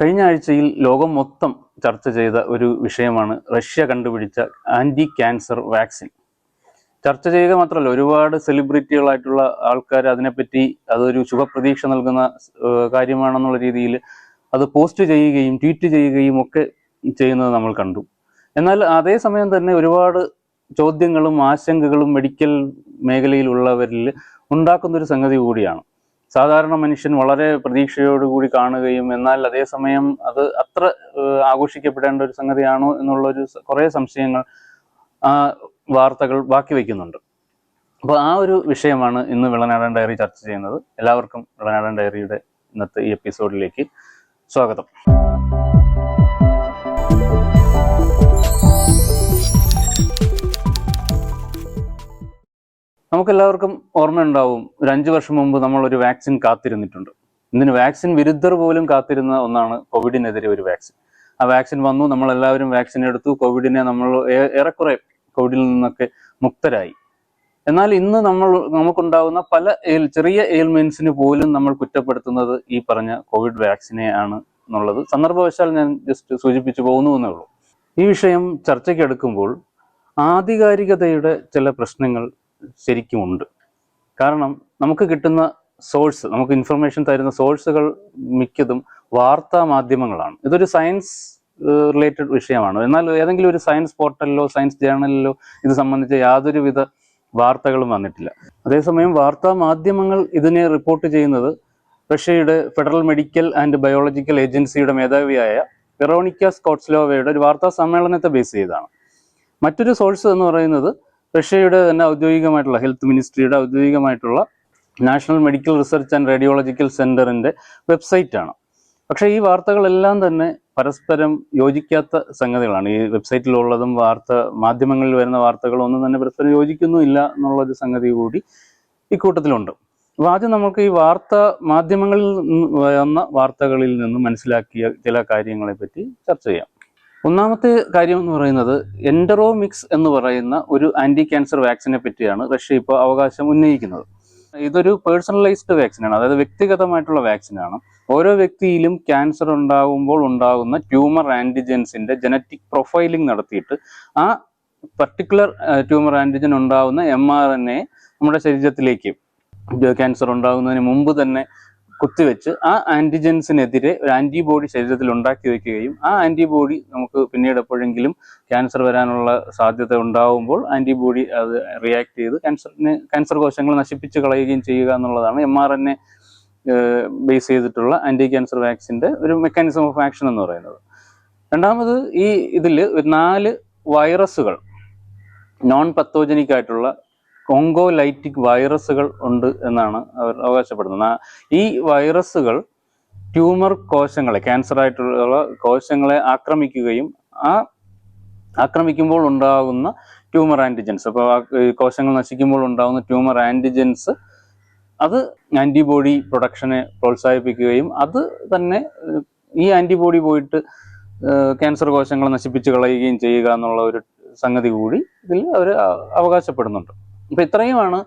കഴിഞ്ഞ ആഴ്ചയിൽ ലോകം മൊത്തം ചർച്ച ചെയ്ത ഒരു വിഷയമാണ് റഷ്യ കണ്ടുപിടിച്ച ആന്റി ക്യാൻസർ വാക്സിൻ. ചർച്ച ചെയ്യുക മാത്രമല്ല ഒരുപാട് സെലിബ്രിറ്റികളായിട്ടുള്ള ആൾക്കാർ അതിനെപ്പറ്റി അതൊരു ശുഭപ്രതീക്ഷ നൽകുന്ന കാര്യമാണെന്നുള്ള രീതിയിൽ അത് പോസ്റ്റ് ചെയ്യുകയും ട്വീറ്റ് ചെയ്യുകയും ഒക്കെ ചെയ്യുന്നത് നമ്മൾ കണ്ടു. എന്നാൽ അതേസമയം തന്നെ ഒരുപാട് ചോദ്യങ്ങളും ആശങ്കകളും മെഡിക്കൽ മേഖലയിലുള്ളവരിൽ ഉണ്ടാക്കുന്നൊരു സംഗതി കൂടിയാണ്. സാധാരണ മനുഷ്യൻ വളരെ പ്രതീക്ഷയോടുകൂടി കാണുകയും എന്നാൽ അതേസമയം അത് അത്ര ആഘോഷിക്കപ്പെടേണ്ട ഒരു സംഗതിയാണോ എന്നുള്ളൊരു കുറേ സംശയങ്ങൾ ആ വാർത്തകൾ ബാക്കി വയ്ക്കുന്നുണ്ട് അപ്പോൾ ആ ഒരു വിഷയമാണ് ഇന്ന് വിളനാടൻ ഡയറി ചർച്ച ചെയ്യുന്നത്. എല്ലാവർക്കും വിളനാടൻ ഡയറിയുടെ ഇന്നത്തെ ഈ എപ്പിസോഡിലേക്ക് സ്വാഗതം. നമുക്കെല്ലാവർക്കും ഓർമ്മയുണ്ടാവും ഒരു അഞ്ച് വർഷം മുമ്പ് നമ്മൾ ഒരു വാക്സിൻ കാത്തിരുന്നിട്ടുണ്ട്. ഇതിന് വാക്സിൻ വിരുദ്ധർ പോലും കാത്തിരുന്ന ഒന്നാണ് കോവിഡിനെതിരെ ഒരു വാക്സിൻ. ആ വാക്സിൻ വന്നു നമ്മൾ എല്ലാവരും വാക്സിൻ എടുത്തു കോവിഡിനെ നമ്മൾ ഏറെക്കുറെ കോവിഡിൽ നിന്നൊക്കെ മുക്തരായി. എന്നാൽ ഇന്ന് നമ്മൾ നമുക്കുണ്ടാകുന്ന പല എയിൽ ചെറിയ എയിൽമെന്റ്സിന് പോലും നമ്മൾ കുറ്റപ്പെടുത്തുന്നത് ഈ പറഞ്ഞ കോവിഡ് വാക്സിനെ ആണ് എന്നുള്ളത് സന്ദർഭവശാൽ ഞാൻ ജസ്റ്റ് സൂചിപ്പിച്ചു പോകുന്നു എന്നേ ഉള്ളൂ. ഈ വിഷയം ചർച്ചയ്ക്ക് എടുക്കുമ്പോൾ ആധികാരികതയുടെ ചില പ്രശ്നങ്ങൾ ശരിക്കും ഉണ്ട് കാരണം നമുക്ക് കിട്ടുന്ന സോഴ്സ് നമുക്ക് ഇൻഫർമേഷൻ തരുന്ന സോഴ്സുകൾ മിക്കതും വാർത്താ മാധ്യമങ്ങളാണ്. ഇതൊരു സയൻസ് റിലേറ്റഡ് വിഷയമാണ്. എന്നാൽ ഏതെങ്കിലും ഒരു സയൻസ് പോർട്ടലിലോ സയൻസ് ജേണലിലോ ഇത് സംബന്ധിച്ച യാതൊരുവിധ വാർത്തകളും വന്നിട്ടില്ല. അതേസമയം വാർത്താ മാധ്യമങ്ങൾ ഇതിനെ റിപ്പോർട്ട് ചെയ്യുന്നത് റഷ്യയുടെ ഫെഡറൽ മെഡിക്കൽ ആൻഡ് ബയോളജിക്കൽ ഏജൻസിയുടെ മേധാവിയായ വെറോണിക്ക സ്കോട്ട്സ്ലോവയുടെ ഒരു വാർത്താ സമ്മേളനത്തെ ബേസ് ചെയ്താണ് മറ്റൊരു സോഴ്സ് എന്ന് പറയുന്നത് റഷ്യയുടെ തന്നെ ഔദ്യോഗികമായിട്ടുള്ള ഹെൽത്ത് മിനിസ്ട്രിയുടെ ഔദ്യോഗികമായിട്ടുള്ള national medical research and radiological സെന്ററിന്റെ വെബ്സൈറ്റ് ആണ് പക്ഷേ ഈ വാർത്തകളെല്ലാം തന്നെ പരസ്പരം യോജിക്കാത്ത സംഗതികളാണ്. ഈ വെബ്സൈറ്റിലുള്ളതും വാർത്ത മാധ്യമങ്ങളിൽ വരുന്ന വാർത്തകളും ഒന്നും തന്നെ പരസ്പരം യോജിക്കുന്നുമില്ല എന്നുള്ളൊരു സംഗതി കൂടി ഇക്കൂട്ടത്തിലുണ്ട് അപ്പോൾ ആദ്യം നമുക്ക് ഈ വാർത്ത മാധ്യമങ്ങളിൽ വന്ന വാർത്തകളിൽ നിന്ന് മനസ്സിലാക്കിയ ചില കാര്യങ്ങളെ പറ്റി ചർച്ച ചെയ്യാം. ഒന്നാമത്തെ കാര്യം എന്ന് പറയുന്നത് എൻഡറോമിക്സ് എന്ന് പറയുന്ന ഒരു ആന്റി ക്യാൻസർ വാക്സിനെ പറ്റിയാണ് റഷ്യ ഇപ്പോൾ അവകാശം ഉന്നയിക്കുന്നത്. ഇതൊരു പേഴ്സണലൈസ്ഡ് വാക്സിനാണ് അതായത് വ്യക്തിഗതമായിട്ടുള്ള വാക്സിനാണ് ഓരോ വ്യക്തിയിലും ക്യാൻസർ ഉണ്ടാകുമ്പോൾ ഉണ്ടാകുന്ന ട്യൂമർ ആന്റിജൻസിന്റെ ജനറ്റിക് പ്രൊഫൈലിംഗ് നടത്തിയിട്ട് ആ പർട്ടിക്കുലർ ട്യൂമർ ആന്റിജൻ ഉണ്ടാകുന്ന എം ആർ എൻ എ നമ്മുടെ ശരീരത്തിലേക്ക് ക്യാൻസർ ഉണ്ടാകുന്നതിന് മുമ്പ് തന്നെ കുത്തിവെച്ച് ആ ആന്റിജൻസിനെതിരെ ഒരു ആന്റിബോഡി ശരീരത്തിൽ ഉണ്ടാക്കി വെക്കുകയും ആ ആന്റിബോഡി നമുക്ക് പിന്നീട് എപ്പോഴെങ്കിലും ക്യാൻസർ വരാനുള്ള സാധ്യത ഉണ്ടാവുമ്പോൾ ആന്റിബോഡി അത് റിയാക്ട് ചെയ്ത് ക്യാൻസറിനെ ക്യാൻസർ കോശങ്ങൾ നശിപ്പിച്ച് കളയുകയും ചെയ്യുക എന്നുള്ളതാണ് M R N A base ചെയ്തിട്ടുള്ള ആന്റി ക്യാൻസർ വാക്സിന്റെ ഒരു മെക്കാനിസം ഓഫ് ആക്ഷൻ എന്ന് പറയുന്നത്. രണ്ടാമത് ഈ ഇതിൽ നാല് വൈറസുകൾ നോൺ പത്തോജനിക് ആയിട്ടുള്ള കോങ്കോലൈറ്റിക് വൈറസുകൾ ഉണ്ട് എന്നാണ് അവർ അവകാശപ്പെടുന്നത്. ഈ വൈറസുകൾ ട്യൂമർ കോശങ്ങളെ ക്യാൻസർ ആയിട്ടുള്ള കോശങ്ങളെ ആക്രമിക്കുകയും ആ ആക്രമിക്കുമ്പോൾ ഉണ്ടാകുന്ന ട്യൂമർ ആന്റിജൻസ് അപ്പോൾ കോശങ്ങൾ നശിക്കുമ്പോൾ ഉണ്ടാകുന്ന ട്യൂമർ ആന്റിജൻസ് അത് ആന്റിബോഡി പ്രൊഡക്ഷനെ പ്രോത്സാഹിപ്പിക്കുകയും അത് തന്നെ ഈ ആന്റിബോഡി പോയിട്ട് ക്യാൻസർ കോശങ്ങളെ നശിപ്പിച്ച് കളയുകയും ചെയ്യുക എന്നുള്ള ഒരു സംഗതി കൂടി ഇതിൽ അവർ അവകാശപ്പെടുന്നുണ്ട്. അപ്പൊ ഇത്രയുമാണ്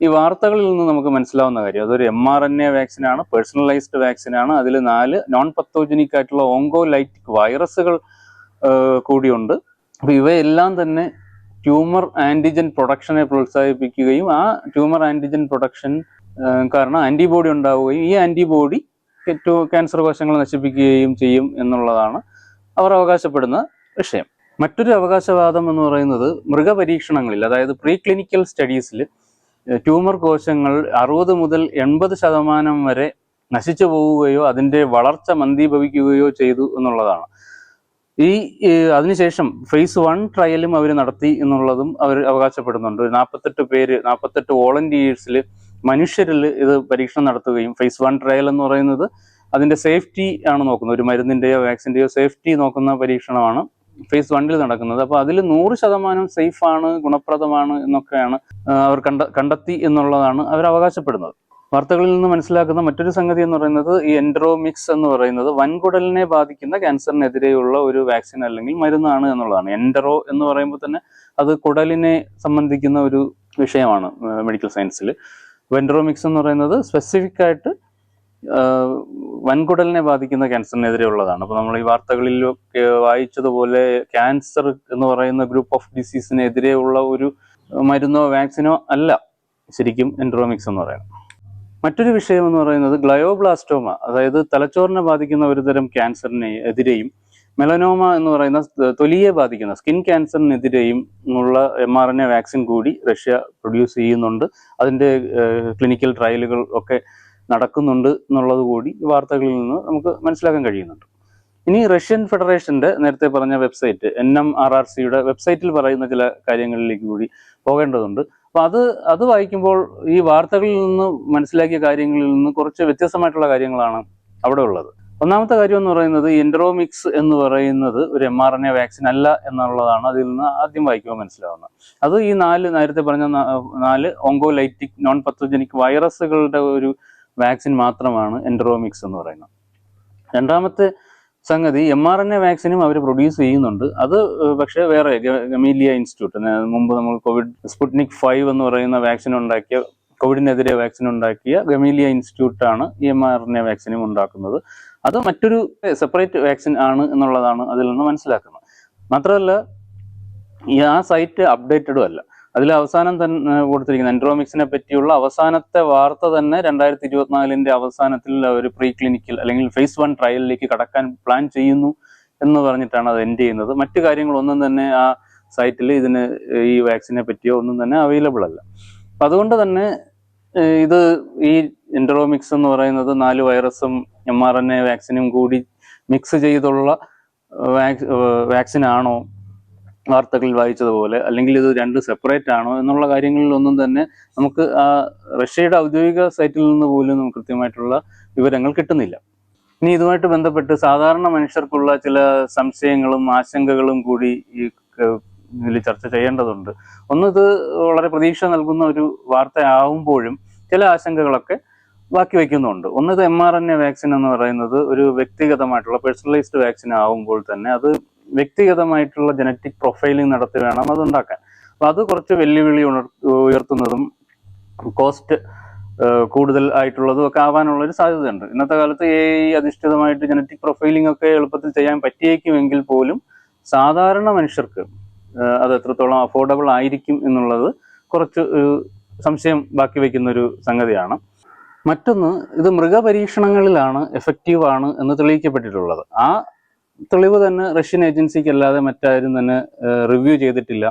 ഈ വാർത്തകളിൽ നിന്ന് നമുക്ക് മനസ്സിലാവുന്ന കാര്യം. അതൊരു M R N A vaccine ആണ് പേഴ്സണലൈസ്ഡ് വാക്സിൻ ആണ്. അതിൽ നാല് നോൺ പത്തോജനിക് ആയിട്ടുള്ള ഓങ്കോലൈറ്റിക് വൈറസുകൾ കൂടിയുണ്ട്. അപ്പൊ ഇവയെല്ലാം തന്നെ ട്യൂമർ ആന്റിജൻ പ്രൊഡക്ഷനെ പ്രോത്സാഹിപ്പിക്കുകയും ആ ട്യൂമർ ആന്റിജൻ പ്രൊഡക്ഷൻ കാരണം ആന്റിബോഡി ഉണ്ടാവുകയും ഈ ആന്റിബോഡി ക്യാൻസർ കോശങ്ങൾ നശിപ്പിക്കുകയും ചെയ്യും എന്നുള്ളതാണ് അവർ അവകാശപ്പെടുന്ന വിഷയം. മറ്റൊരു അവകാശവാദം എന്ന് പറയുന്നത് മൃഗപരീക്ഷണങ്ങളിൽ അതായത് പ്രീ ക്ലിനിക്കൽ സ്റ്റഡീസിൽ ട്യൂമർ കോശങ്ങൾ അറുപത് മുതൽ എൺപത് ശതമാനം വരെ നശിച്ചു പോവുകയോ അതിന്റെ വളർച്ച മന്ദീഭവിക്കുകയോ ചെയ്തു എന്നുള്ളതാണ്. ഈ അതിനുശേഷം ഫേസ് വൺ ട്രയലും അവർ നടത്തി എന്നുള്ളതും അവർ അവകാശപ്പെടുന്നുണ്ട്. നാൽപ്പത്തെട്ട് പേര് നാൽപ്പത്തെട്ട് വോളണ്ടിയേഴ്സിൽ മനുഷ്യരിൽ ഇത് പരീക്ഷണം നടത്തുകയും ഫേസ് വൺ ട്രയൽ എന്ന് പറയുന്നത് അതിന്റെ സേഫ്റ്റി ആണ് നോക്കുന്നത്. ഒരു മരുന്നിന്റെയോ വാക്സിന്റെയോ സേഫ്റ്റി നോക്കുന്ന പരീക്ഷണമാണ് ഫേസ് വണ്ണിൽ നടക്കുന്നത്. അപ്പോൾ അതിൽ നൂറ് ശതമാനം സേഫ് ആണ് ഗുണപ്രദമാണ് എന്നൊക്കെയാണ് അവർ കണ്ട കണ്ടെത്തി എന്നുള്ളതാണ് അവർ അവകാശപ്പെടുന്നത്. വാർത്തകളിൽ നിന്ന് മനസ്സിലാക്കുന്ന മറ്റൊരു സംഗതി എന്ന് പറയുന്നത് ഈ എൻഡ്രോമിക്സ് എന്ന് പറയുന്നത് വൻകുടലിനെ ബാധിക്കുന്ന ക്യാൻസറിനെതിരെയുള്ള ഒരു വാക്സിൻ അല്ലെങ്കിൽ മരുന്നാണ് എന്നുള്ളതാണ്. എൻഡറോ എന്ന് പറയുമ്പോൾ തന്നെ അത് കുടലിനെ സംബന്ധിക്കുന്ന ഒരു വിഷയമാണ് മെഡിക്കൽ സയൻസിൽ വെൻഡ്രോമിക്സ് എന്ന് പറയുന്നത് സ്പെസിഫിക് ആയിട്ട് വൻകുടലിനെ ബാധിക്കുന്ന ക്യാൻസറിനെതിരെ ഉള്ളതാണ് അപ്പോൾ നമ്മൾ ഈ വാർത്തകളിൽ വായിച്ചതുപോലെ ക്യാൻസർ എന്ന് പറയുന്ന ഗ്രൂപ്പ് ഓഫ് ഡിസീസിനെതിരെയുള്ള ഒരു മരുന്നോ വാക്സിനോ അല്ല ശരിക്കും എൻഡ്രോമിക്സ് എന്ന് പറയുന്നത്. മറ്റൊരു വിഷയം എന്ന് പറയുന്നത് ഗ്ലയോബ്ലാസ്റ്റോമ അതായത് തലച്ചോറിനെ ബാധിക്കുന്ന ഒരുതരം ക്യാൻസറിനെ എതിരെയും മെലനോമ എന്ന് പറയുന്ന തൊലിയെ ബാധിക്കുന്ന സ്കിൻ ക്യാൻസറിനെതിരെയും ഉള്ള M R N A vaccine കൂടി റഷ്യ പ്രൊഡ്യൂസ് ചെയ്യുന്നുണ്ട്. അതിന്റെ ക്ലിനിക്കൽ ട്രയലുകൾ ഒക്കെ നടക്കുന്നുണ്ട് എന്നുള്ളത് കൂടി ഈ വാർത്തകളിൽ നിന്ന് നമുക്ക് മനസ്സിലാക്കാൻ കഴിയുന്നുണ്ട്. ഇനി റഷ്യൻ ഫെഡറേഷന്റെ നേരത്തെ പറഞ്ഞ website N M R R സിയുടെ വെബ്സൈറ്റിൽ പറയുന്ന ചില കാര്യങ്ങളിലേക്ക് കൂടി പോകേണ്ടതുണ്ട്. അപ്പൊ അത് അത് വായിക്കുമ്പോൾ ഈ വാർത്തകളിൽ നിന്ന് മനസ്സിലാക്കിയ കാര്യങ്ങളിൽ നിന്ന് കുറച്ച് വ്യത്യസ്തമായിട്ടുള്ള കാര്യങ്ങളാണ് അവിടെ ഉള്ളത്. ഒന്നാമത്തെ കാര്യം എന്ന് പറയുന്നത് എൻഡ്രോമിക്സ് എന്ന് പറയുന്നത് ഒരു M R N A vaccine അല്ല എന്നുള്ളതാണ് അതിൽ നിന്ന് ആദ്യം വായിക്കുമ്പോൾ മനസ്സിലാവുന്നത്. അത് ഈ നാല് നേരത്തെ പറഞ്ഞ നാല് ഓങ്കോലൈറ്റിക് നോൺ പത്തോജനിക് വൈറസുകളുടെ ഒരു വാക്സിൻ മാത്രമാണ് എൻഡ്രോമിക്സ് എന്ന് പറയുന്നത്. രണ്ടാമത്തെ സംഗതി എം ആർ എൻ എ വാക്സിനും അവർ പ്രൊഡ്യൂസ് ചെയ്യുന്നുണ്ട്. അത് പക്ഷേ വേറെ ഗമീലിയ ഇൻസ്റ്റിറ്റ്യൂട്ട് മുമ്പ് നമ്മൾ കോവിഡ് സ്പുട്നിക് ഫൈവ് എന്ന് പറയുന്ന വാക്സിൻ ഉണ്ടാക്കിയ കോവിഡിനെതിരെ വാക്സിൻ ഉണ്ടാക്കിയ ഗമീലിയ ഇൻസ്റ്റിറ്റ്യൂട്ടാണ് ഈ എം ആർ എൻ എ വാക്സിനും ഉണ്ടാക്കുന്നത്. അത് മറ്റൊരു സെപ്പറേറ്റ് വാക്സിൻ ആണ് എന്നുള്ളതാണ് അതിൽ നിന്ന് മനസ്സിലാക്കുന്നത്. മാത്രമല്ല ഈ ആ സൈറ്റ് അപ്ഡേറ്റഡും അല്ല. അതിൽ അവസാനം തന്നെ കൊടുത്തിരിക്കുന്നത് എൻഡ്രോമിക്സിനെ പറ്റിയുള്ള അവസാനത്തെ വാർത്ത തന്നെ രണ്ടായിരത്തി ഇരുപത്തിനാലിന്റെ അവസാനത്തിൽ അവർ പ്രീ ക്ലിനിക്കൽ അല്ലെങ്കിൽ ഫേസ് വൺ ട്രയലിലേക്ക് കടക്കാൻ പ്ലാൻ ചെയ്യുന്നു എന്ന് പറഞ്ഞിട്ടാണ് അത് എൻഡ് ചെയ്യുന്നത്. മറ്റു കാര്യങ്ങളൊന്നും തന്നെ ആ സൈറ്റിൽ ഇതിന് ഈ വാക്സിനെ പറ്റിയോ ഒന്നും തന്നെ അവൈലബിൾ അല്ല. അപ്പൊ അതുകൊണ്ട് തന്നെ ഇത് ഈ എൻഡ്രോമിക്സ് എന്ന് പറയുന്നത് നാല് വൈറസും എം ആർ എൻ എ വാക്സിനും കൂടി മിക്സ് ചെയ്തുള്ള വാക്സിൻ ആണോ വാർത്തകളിൽ വായിച്ചതുപോലെ അല്ലെങ്കിൽ ഇത് രണ്ട് സെപ്പറേറ്റ് ആണോ എന്നുള്ള കാര്യങ്ങളിലൊന്നും തന്നെ നമുക്ക് ആ റഷ്യയുടെ ഔദ്യോഗിക സൈറ്റിൽ നിന്ന് പോലും നമുക്ക് കൃത്യമായിട്ടുള്ള വിവരങ്ങൾ കിട്ടുന്നില്ല. ഇനി ഇതുമായിട്ട് ബന്ധപ്പെട്ട് സാധാരണ മനുഷ്യർക്കുള്ള ചില സംശയങ്ങളും ആശങ്കകളും കൂടി ഈ ഇതിൽ ചർച്ച ചെയ്യേണ്ടതുണ്ട്. ഒന്ന് ഇത് വളരെ പ്രതീക്ഷ നൽകുന്ന ഒരു വാർത്ത ആവുമ്പോഴും ചില ആശങ്കകളൊക്കെ ബാക്കി വയ്ക്കുന്നുണ്ട്. ഒന്ന് M R N A vaccine എന്ന് പറയുന്നത് ഒരു വ്യക്തിഗതമായിട്ടുള്ള പേഴ്സണലൈസ്ഡ് വാക്സിൻ ആവുമ്പോൾ തന്നെ അത് വ്യക്തിഗതമായിട്ടുള്ള ജനറ്റിക് പ്രൊഫൈലിംഗ് നടത്തി വേണം അത് ഉണ്ടാക്കാൻ അപ്പൊ അത് കുറച്ച് വെല്ലുവിളി ഉണർ ഉയർത്തുന്നതും കോസ്റ്റ് കൂടുതൽ ആയിട്ടുള്ളതും ഒക്കെ ആവാനുള്ള ഒരു സാധ്യതയുണ്ട്. ഇന്നത്തെ കാലത്ത് എ ഐ അധിഷ്ഠിതമായിട്ട് ജനറ്റിക് പ്രൊഫൈലിംഗ് ഒക്കെ എളുപ്പത്തിൽ ചെയ്യാൻ പറ്റിയേക്കുമെങ്കിൽ പോലും സാധാരണ മനുഷ്യർക്ക് അത് എത്രത്തോളം അഫോർഡബിൾ ആയിരിക്കും എന്നുള്ളത് കുറച്ച് സംശയം ബാക്കി വയ്ക്കുന്ന ഒരു സംഗതിയാണ്. മറ്റൊന്ന് ഇത് മൃഗപരീക്ഷണങ്ങളിലാണ് എഫക്റ്റീവ് ആണ് എന്ന് തെളിയിക്കപ്പെട്ടിട്ടുള്ളത്. ആ തെളിവ് തന്നെ റഷ്യൻ ഏജൻസിക്ക് അല്ലാതെ മറ്റാരും തന്നെ റിവ്യൂ ചെയ്തിട്ടില്ല.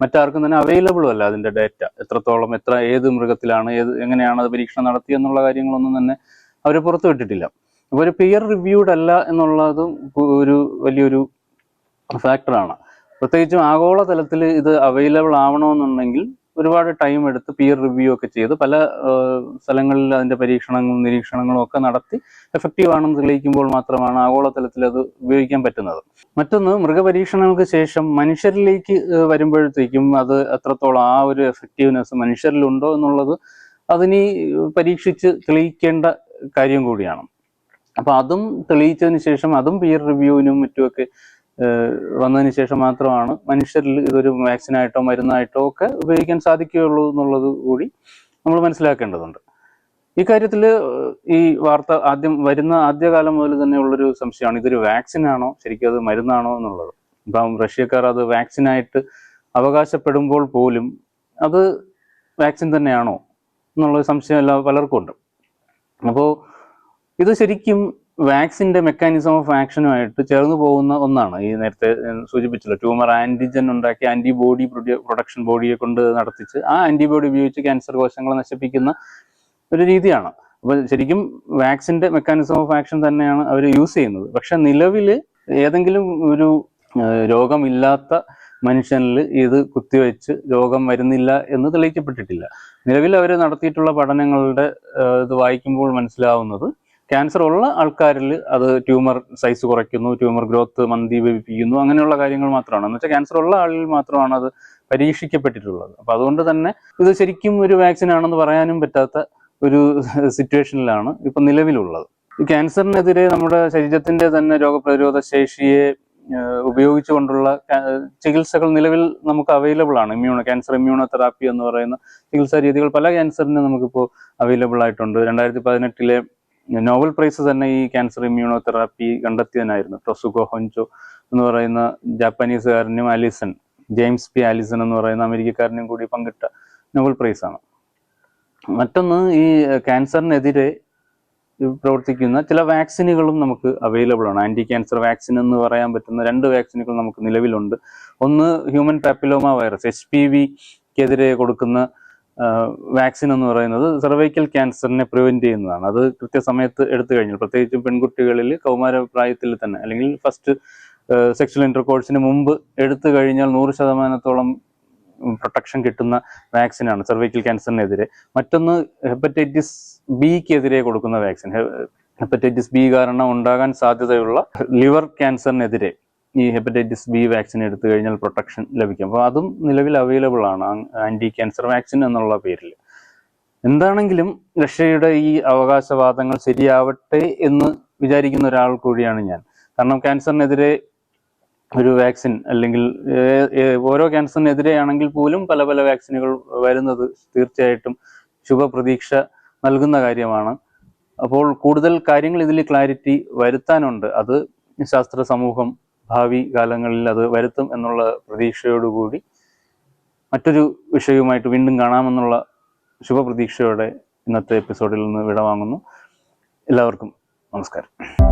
മറ്റാർക്കും തന്നെ അവൈലബിളും അല്ല അതിന്റെ ഡേറ്റ എത്രത്തോളം എത്ര ഏത് മൃഗത്തിലാണ് ഏത് എങ്ങനെയാണ് അത് പരീക്ഷണം നടത്തി എന്നുള്ള കാര്യങ്ങളൊന്നും തന്നെ അവർ പുറത്തുവിട്ടിട്ടില്ല അപ്പൊ ഒരു പിയർ റിവ്യൂഡ് അല്ല എന്നുള്ളതും ഒരു വലിയൊരു ഫാക്ടറാണ് പ്രത്യേകിച്ചും ആഗോളതലത്തിൽ ഇത് അവൈലബിൾ ആവണമെന്നുണ്ടെങ്കിൽ ഒരുപാട് ടൈം എടുത്ത് പിയർ റിവ്യൂ ഒക്കെ ചെയ്ത് പല സ്ഥലങ്ങളിൽ അതിന്റെ പരീക്ഷണങ്ങളും നിരീക്ഷണങ്ങളും ഒക്കെ നടത്തി എഫക്റ്റീവ് ആണെന്ന് തെളിയിക്കുമ്പോൾ മാത്രമാണ് ആഗോളതലത്തിൽ അത് ഉപയോഗിക്കാൻ പറ്റുന്നത്. മറ്റൊന്ന് മൃഗപരീക്ഷണങ്ങൾക്ക് ശേഷം മനുഷ്യരിലേക്ക് വരുമ്പോഴത്തേക്കും അത് എത്രത്തോളം ആ ഒരു എഫക്റ്റീവ്നെസ് മനുഷ്യരിലുണ്ടോ എന്നുള്ളത് അതിനി പരീക്ഷിച്ച് തെളിയിക്കേണ്ട കാര്യം കൂടിയാണ്. അപ്പൊ അതും തെളിയിച്ചതിന് ശേഷം അതും പിയർ റിവ്യൂവിനും മറ്റുമൊക്കെ വന്നതിന് ശേഷം മാത്രമാണ് മനുഷ്യരിൽ ഇതൊരു വാക്സിനായിട്ടോ മരുന്നായിട്ടോ ഒക്കെ ഉപയോഗിക്കാൻ സാധിക്കുകയുള്ളൂ എന്നുള്ളത് കൂടി നമ്മൾ മനസ്സിലാക്കേണ്ടതുണ്ട്. ഈ കാര്യത്തിൽ ഈ വാർത്ത ആദ്യം വരുന്ന ആദ്യകാലം മുതൽ തന്നെ ഉള്ളൊരു സംശയമാണ്. ഇതൊരു വാക്സിനാണോ? ശരിക്കും അത് മരുന്നാണോ എന്നുള്ളത്. ഇപ്പം റഷ്യക്കാർ അത് വാക്സിനായിട്ട് അവകാശപ്പെടുമ്പോൾ പോലും അത് വാക്സിൻ തന്നെയാണോ എന്നുള്ള സംശയം എല്ലാ പലർക്കും ഉണ്ട്. അപ്പോൾ ഇത് ശരിക്കും വാക്സിന്റെ മെക്കാനിസം ഓഫ് ആക്ഷനുമായിട്ട് ചേർന്ന് പോകുന്ന ഒന്നാണ്. ഈ നേരത്തെ സൂചിപ്പിച്ചല്ലോ ട്യൂമർ ആന്റിജൻ ഉണ്ടാക്കി ആന്റിബോഡി പ്രൊഡക്ഷൻ ബോഡിയെ കൊണ്ട് നടത്തിച്ച് ആ ആന്റിബോഡി ഉപയോഗിച്ച് ക്യാൻസർ കോശങ്ങളെ നശിപ്പിക്കുന്ന ഒരു രീതിയാണ്. അപ്പൊ ശരിക്കും വാക്സിന്റെ മെക്കാനിസം ഓഫ് ആക്ഷൻ തന്നെയാണ് അവർ യൂസ് ചെയ്യുന്നത്. പക്ഷെ നിലവിൽ ഏതെങ്കിലും ഒരു രോഗമില്ലാത്ത മനുഷ്യനിൽ ഇത് കുത്തിവെച്ച് രോഗം വരുന്നില്ല എന്ന് തെളിയിക്കപ്പെട്ടിട്ടില്ല. നിലവിൽ അവർ നടത്തിയിട്ടുള്ള പഠനങ്ങളുടെ ഇത് വായിക്കുമ്പോൾ മനസ്സിലാവുന്നത് ക്യാൻസർ ഉള്ള ആൾക്കാരിൽ അത് ട്യൂമർ സൈസ് കുറയ്ക്കുന്നു ട്യൂമർ ഗ്രോത്ത് മന്ദീഭവിപ്പിക്കുന്നു അങ്ങനെയുള്ള കാര്യങ്ങൾ മാത്രമാണ്. എന്ന് വെച്ചാൽ ക്യാൻസർ ഉള്ള ആളിൽ മാത്രമാണ് അത് പരീക്ഷിക്കപ്പെട്ടിട്ടുള്ളത്. അപ്പൊ അതുകൊണ്ട് തന്നെ ഇത് ശരിക്കും ഒരു വാക്സിൻ ആണെന്ന് പറയാനും പറ്റാത്ത ഒരു സിറ്റുവേഷനിലാണ് ഇപ്പൊ നിലവിലുള്ളത്. ക്യാൻസറിനെതിരെ നമ്മുടെ ശരീരത്തിന്റെ തന്നെ രോഗപ്രതിരോധ ശേഷിയെ ഉപയോഗിച്ചുകൊണ്ടുള്ള ചികിത്സകൾ നിലവിൽ നമുക്ക് അവൈലബിൾ ആണ്. ഇമ്മ്യൂണോ ക്യാൻസർ ഇമ്മ്യൂണോ തെറാപ്പി എന്ന് പറയുന്ന ചികിത്സാ രീതികൾ പല ക്യാൻസറിനും നമുക്കിപ്പോൾ അവൈലബിൾ ആയിട്ടുണ്ട്. രണ്ടായിരത്തി പതിനെട്ടിലെ നോബൽ പ്രൈസ് തന്നെ ഈ ക്യാൻസർ ഇമ്മ്യൂണോതെറാപ്പി കണ്ടെത്തിയതിനായിരുന്നു. ടൊസുഗോ ഹൊഞ്ചോ എന്ന് പറയുന്ന ജാപ്പാനീസുകാരനും ആലിസൺ ജെയിംസ് പി. ആലിസൺ എന്ന് പറയുന്ന അമേരിക്കക്കാരനും കൂടി പങ്കിട്ട നോവൽ പ്രൈസ് ആണ്. മറ്റൊന്ന് ഈ ക്യാൻസറിനെതിരെ പ്രവർത്തിക്കുന്ന ചില വാക്സിനുകളും നമുക്ക് അവൈലബിൾ ആണ്. ആന്റി ക്യാൻസർ വാക്സിൻ എന്ന് പറയാൻ പറ്റുന്ന രണ്ട് വാക്സിനുകൾ നമുക്ക് നിലവിലുണ്ട്. ഒന്ന് human papilloma virus H P വിക്കെതിരെ കൊടുക്കുന്ന വാക്സിൻ എന്ന് പറയുന്നത് സെർവൈക്കൽ ക്യാൻസറിനെ പ്രിവെന്റ് ചെയ്യുന്നതാണ്. അത് കൃത്യസമയത്ത് എടുത്തു കഴിഞ്ഞാൽ പ്രത്യേകിച്ചും പെൺകുട്ടികളിൽ കൗമാര പ്രായത്തിൽ തന്നെ അല്ലെങ്കിൽ ഫസ്റ്റ് സെക്ഷൽ ഇന്റർകോഴ്സിന് മുമ്പ് എടുത്തു കഴിഞ്ഞാൽ നൂറ് ശതമാനത്തോളം പ്രൊട്ടക്ഷൻ കിട്ടുന്ന വാക്സിനാണ് സെർവൈക്കൽ ക്യാൻസറിനെതിരെ മറ്റൊന്ന് ഹെപ്പറ്റൈറ്റിസ് ബിക്കെതിരെ കൊടുക്കുന്ന വാക്സിൻ ഹെപ്പറ്റൈറ്റിസ് ബി കാരണം ഉണ്ടാകാൻ സാധ്യതയുള്ള ലിവർ ക്യാൻസറിനെതിരെ ഈ ഹെപ്പറ്റൈറ്റിസ് ബി വാക്സിൻ എടുത്തു കഴിഞ്ഞാൽ പ്രൊട്ടക്ഷൻ ലഭിക്കും. അപ്പോൾ അതും നിലവിൽ അവൈലബിൾ ആണ്. ആന്റി ക്യാൻസർ വാക്സിൻ എന്നുള്ള പേരിൽ എന്താണെങ്കിലും റഷ്യയുടെ ഈ അവകാശവാദങ്ങൾ ശരിയാവട്ടെ എന്ന് വിചാരിക്കുന്ന ഒരാൾ കൂടിയാണ് ഞാൻ. കാരണം ക്യാൻസറിനെതിരെ ഒരു വാക്സിൻ അല്ലെങ്കിൽ ഓരോ ക്യാൻസറിനെതിരെയാണെങ്കിൽ പോലും പല പല വാക്സിനുകൾ വരുന്നത് തീർച്ചയായിട്ടും ശുഭപ്രതീക്ഷ നൽകുന്ന കാര്യമാണ്. അപ്പോൾ കൂടുതൽ കാര്യങ്ങൾ ഇതിൽ ക്ലാരിറ്റി വരുത്താനുണ്ട്. അത് ശാസ്ത്ര സമൂഹം ഭാവി കാലങ്ങളിൽ അത് വരുത്തും എന്നുള്ള പ്രതീക്ഷയോടുകൂടി മറ്റൊരു വിഷയവുമായിട്ട് വീണ്ടും കാണാമെന്നുള്ള ശുഭപ്രതീക്ഷയോടെ ഇന്നത്തെ എപ്പിസോഡിൽ നിന്ന് വിടവാങ്ങുന്നു. എല്ലാവർക്കും നമസ്കാരം.